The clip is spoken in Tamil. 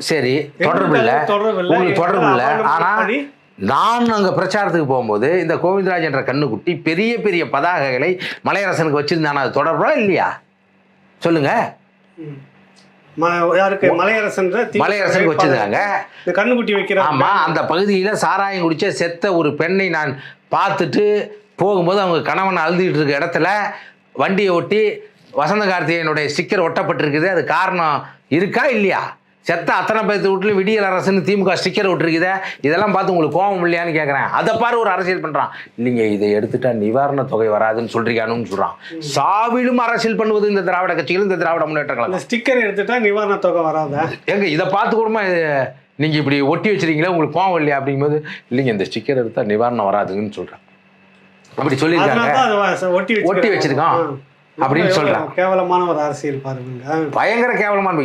சரி தொடர்பு இல்லை. உங்களுக்கு தொடர்பு இல்லை அவனுக்கு ஆனா படி- நான் அங்க பிரச்சாரத்துக்கு போகும்போது இந்த கோவிந்தராஜ் என்ற கண்ணுக்குட்டி பெரிய பெரிய பதாகைகளை மலையரசனுக்கு வச்சிருந்தானா? அது தொடர்பா இல்லையா? சொல்லுங்க. யாருக்கு? மலையரசன் மலையரசனுக்கு வச்சிருந்தாங்க. கண்ணுக்குட்டி வைக்கிறாங்க ஆமா அந்த பகுதியில சாராயம் குடிச்ச செத்த ஒரு பெண்ணை நான் பார்த்துட்டு போகும்போது அவங்க கணவன் அழுதுகிட்டு இருக்க இடத்துல வண்டியை ஒட்டி வசந்த கார்த்திகேயனுடைய ஸ்டிக்கர் ஒட்டப்பட்டிருக்குது. அது காரணம் இருக்கா இல்லையா? செத்த அத்தனை பேர்த்து வீட்டுல விடியல் அரசுன்னு திமுக ஸ்டிக்கர் விட்டுருக்குதே இதெல்லாம் பார்த்து உங்களுக்கு கோபம் இல்லையான்னு கேட்குறேன் அதை பாரு ஒரு அரசியல் பண்றான். இல்லைங்க இதை எடுத்துட்டா நிவாரண தொகை வராதுன்னு சொல்றீங்கன்னு சொல்றான். சாவிலும் அரசியல் பண்ணுவது இந்த திராவிட கட்சிகள் இந்த திராவிட முன்னேற்ற கழகம் ஸ்டிக்கர் எடுத்துட்டா நிவாரண தொகை வராதா. ஏங்க இதை பார்த்து கூடமா இது நீங்க இப்படி ஒட்டி வச்சிருக்கீங்களா உங்களுக்கு கோவம் இல்லையா அப்படிங்கும்போது இல்லைங்க இந்த ஸ்டிக்கர் எடுத்தா நிவாரணம் வராதுன்னு சொல்றேன். அப்படி சொல்லியிருக்காங்க. ஒட்டி வச்சிருக்கான். அப்படின்னு சொல்றான். கேவலமான ஒரு அரசியல் பாருங்க பயங்கர கேவலமான